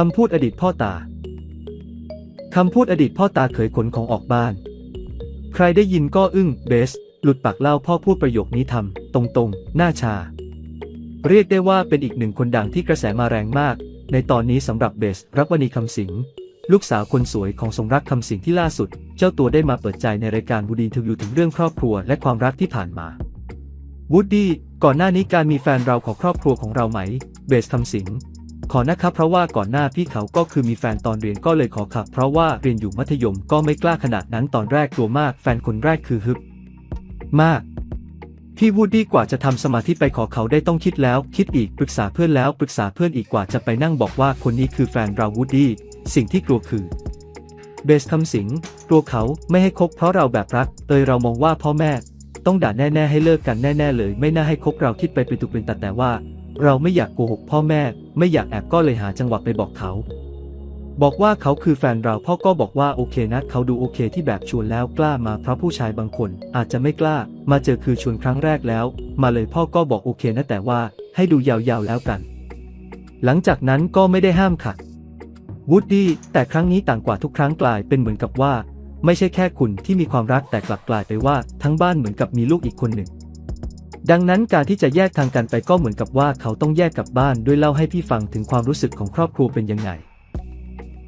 คำพูดอดีตพ่อตา คำพูดอดีตพ่อตาเขยขนของออกบ้าน ใครได้ยินก็อึ้งเบส หลุดปากเล่าพ่อพูดประโยคนี้ทำตรงๆ หน้าชา เรียกได้ว่าเป็นอีกหนึ่งคนดังที่กระแสมาแรงมาก ในตอนนี้สำหรับเบสรักวณีคำสิงลูกสาวคนสวยของสมรักคำสิงที่ล่าสุด เจ้าตัวได้มาเปิดใจในรายการบูดีทวิวถึงเรื่องครอบครัวและความรักที่ผ่านมาวูดดี้ก่อนหน้านี้การมีแฟนเราของครอบครัวของเราไหม เบสคำสิง ขอนะครับเพราะว่าก่อนหน้าพี่เขาก็คือมีแฟนตอนเรียนก็เลยขอขับ เพราะว่าเรียนอยู่มัธยมก็ไม่กล้าขนาดนั้นตอนแรกกลัวมาก แฟนคนแรกคือฮึบมาก พี่วูดดี้กว่าจะทำสมาธิไปขอเขาได้ต้องคิดแล้ว คิดอีกปรึกษาเพื่อนแล้วปรึกษาเพื่อนอีกกว่าจะไปนั่งบอกว่าคนนี้คือแฟนเราวูดดี้สิ่งที่กลัวคือเบสคำสิงกลัวเขาไม่ให้คบเพราะเราแบบรักเตยเรามองว่าพ่อแม่ ต้องด่าแน่ ๆ ให้เลิกกันแน่ ๆ เลย ไม่น่าให้คบเราคิดไปเป็นตุเป็นตัดแต่ว่า เราไม่อยากโกหกพ่อแม่ ไม่อยากแอบก็เลยหาจังหวะไปบอกเขา บอกว่าเขาคือแฟนเราพ่อก็บอกว่าโอเคนะเขาดูโอเคที่แบบชวนแล้วกล้ามาเพราะผู้ชายบางคน อาจจะไม่กล้า มาเจอคือชวนครั้งแรกแล้ว มาเลยพ่อก็บอกโอเคนะแต่ว่าให้ดูยาวๆแล้วกัน หลังจากนั้นก็ไม่ได้ห้ามขัดวูดดี้แต่ครั้งนี้ต่างกว่าทุกครั้งกลายเป็นเหมือนกับว่า ไม่ใช่แค่คุณที่มีความรักแต่กลับกลายไปว่า ทั้งบ้านเหมือนกับมีลูกอีกคนหนึ่ง ดังนั้นการที่จะแยกทางกันไปก็เหมือนกับว่าเขาต้องแยกกลับบ้านด้วยเล่าให้พี่ฟังถึงความรู้สึกของครอบครัวเป็นยังไง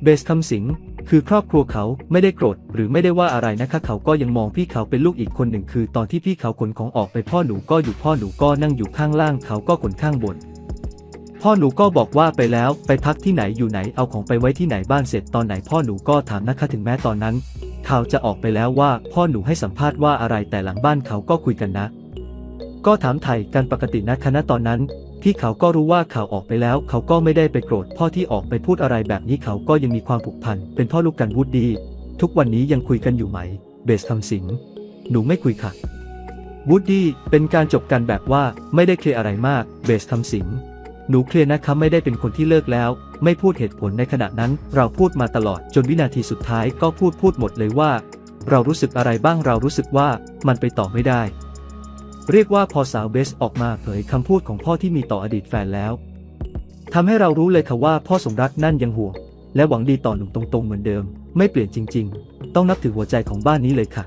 เบสคำสิง คือครอบครัวเขาไม่ได้โกรธหรือไม่ได้ว่าอะไรนะคะ เขาก็ยังมองพี่เขาเป็นลูกอีกคนหนึ่งคือ ตอนที่พี่เขาขนของออกไปพ่อหนูก็อยู่พ่อหนูก็นั่งอยู่ข้างล่าง เขาก็ขนข้างบน พ่อหนูก็บอกว่าไปแล้วไปพักที่ไหนอยู่ไหนเอาของไปไว้ที่ไหนบ้านเสร็จตอนไหนพ่อหนูก็ถามนะคะถึงแม้ตอนนั้น เขาจะออกไปแล้วว่าพ่อหนูให้สัมภาษณ์ว่าอะไรแต่หลังบ้านเขาก็คุยกันนะ ก็ถามไถ่กันปกตินะคณะตอนนั้น พี่เขาก็รู้ว่าข่าวออกไปแล้ว เขาก็ไม่ได้ไปโกรธพ่อที่ออกไปพูดอะไรแบบนี้เขาก็ยังมีความผูกพัน เป็นพ่อลูกกันวูดดี ทุกวันนี้ยังคุยกันอยู่ไหม เบสคำสิงหนูไม่คุยค่ะวูดดี้เป็นการจบกันแบบว่าไม่ได้เคลียร์อะไรมาก เบสคำสิงหนูเคลียร์นะคะไม่ได้เป็นคนที่เลิกแล้ว ไม่พูดเหตุผลในขณะนั้น เราพูดมาตลอดจนวินาทีสุดท้ายก็พูดพูดหมดเลยว่า เรารู้สึกอะไรบ้างเรารู้สึกว่ามันไปต่อไม่ได้ เรียกว่าพอสาวเบสออกมาเผยคำพูดของพ่อที่มีต่ออดีตแฟนแล้วทำให้เรารู้เลยค่ะว่าพ่อสมรักนั่นยังห่วงและหวังดีต่อหนุ่มตรงๆเหมือนเดิม ไม่เปลี่ยนจริง ๆ ต้องนับถือหัวใจของบ้านนี้เลยค่ะ